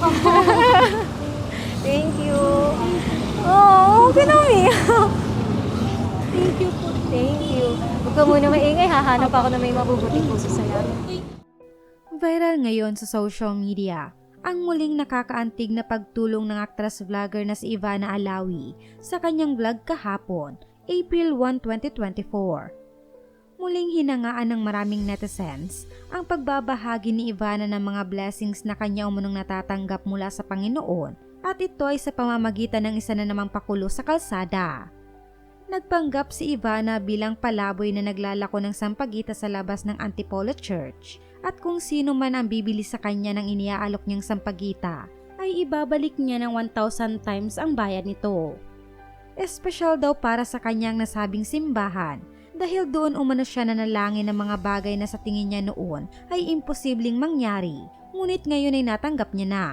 ako. Thank you. Oh, na umiyak. Thank you po. Thank you. Huwag ka muna maingay, hahanap ako na may mabubuting puso sa'yo. Viral ngayon sa social media ang muling nakakaantig na pagtulong ng actress vlogger na si Ivana Alawi sa kanyang vlog kahapon, April 1, 2024. Muling hinangaan ng maraming netizens ang pagbabahagi ni Ivana ng mga blessings na kanya umunong natatanggap mula sa Panginoon at ito ay sa pamamagitan ng isa na namang pakulo sa kalsada. Nagpanggap si Ivana bilang palaboy na naglalako ng sampagita sa labas ng Antipolo Church at kung sino man ang bibili sa kanya ng iniaalok niyang sampagita ay ibabalik niya ng 1,000 times ang bayad nito. Espesyal daw para sa kanyang nasabing simbahan dahil doon umano siya nanalangin ng mga bagay na sa tingin niya noon ay imposibleng mangyari ngunit ngayon ay natanggap niya na.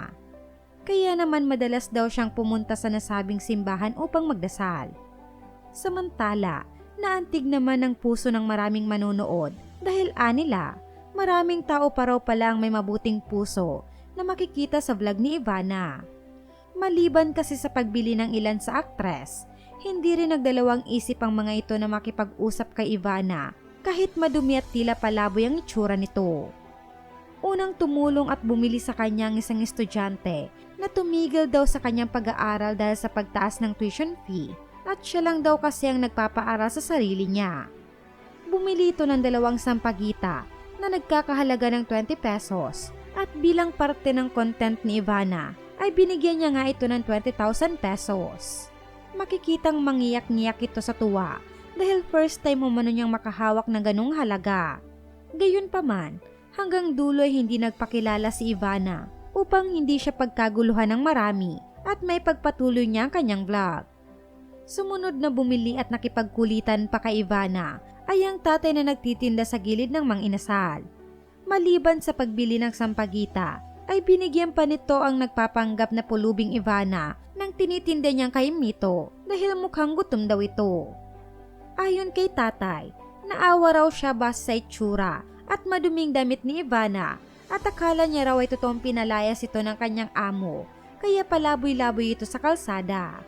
Kaya naman madalas daw siyang pumunta sa nasabing simbahan upang magdasal. Samantala, naantig naman ang puso ng maraming manonood dahil anila, maraming tao pa raw pala ang may mabuting puso na makikita sa vlog ni Ivana. Maliban kasi sa pagbili ng ilan sa aktres, hindi rin nagdalawang isip ang mga ito na makipag-usap kay Ivana kahit madumi at tila palaboy ang itsura nito. Unang tumulong at bumili sa kanya ang isang estudyante na tumigil daw sa kanyang pag-aaral dahil sa pagtaas ng tuition fee at siya lang daw kasi ang nagpapaaral sa sarili niya. Bumili ito ng dalawang sampagita na nagkakahalaga ng 20 pesos at bilang parte ng content ni Ivana ay binigyan niya nga ito ng 20,000 pesos. Makikitang mangiyak-ngiyak ito sa tuwa dahil first time umano niyang makahawak ng ganong halaga. Gayunpaman, hanggang dulo ay hindi nagpakilala si Ivana upang hindi siya pagkaguluhan ng marami at may pagpatuloy niya ang kanyang vlog. Sumunod na bumili at nakipagkulitan pa kay Ivana ay ang tatay na nagtitinda sa gilid ng mang inasal. Maliban sa pagbili ng sampagita, ay binigyan pa nito ang nagpapanggap na pulubing Ivana ng tinitinda niyang kay Mito dahil mukhang gutom daw ito. Ayon kay tatay, naawa raw siya basta sa itsura at maduming damit ni Ivana at akala niya raw ay totoong pinalayas ito ng kanyang amo kaya palaboy-laboy ito sa kalsada.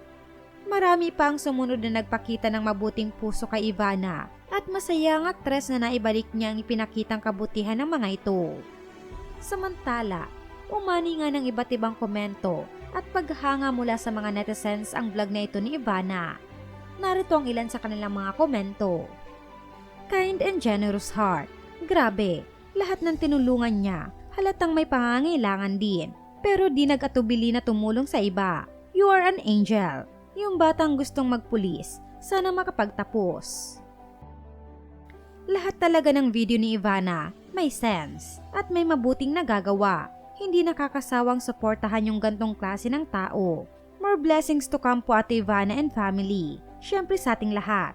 Marami pa ang sumunod na nagpakita ng mabuting puso kay Ivana at masaya ang aktres na naibalik niya ang ipinakitang kabutihan ng mga ito. Samantala, umani nga ng iba't ibang komento at paghanga mula sa mga netizens ang vlog na ito ni Ivana. Narito ang ilan sa kanilang mga komento. Kind and generous heart. Grabe, lahat ng tinulungan niya, halatang may pangangailangan din. Pero di nag-atubili na tumulong sa iba. You are an angel. Yung batang gustong magpulis, sana makapagtapos. Lahat talaga ng video ni Ivana may sense at may mabuting nagagawa. Hindi nakakasawang suportahan yung gantong klase ng tao. More blessings to come po Ate Ivana and family. Siyempre sa ating lahat.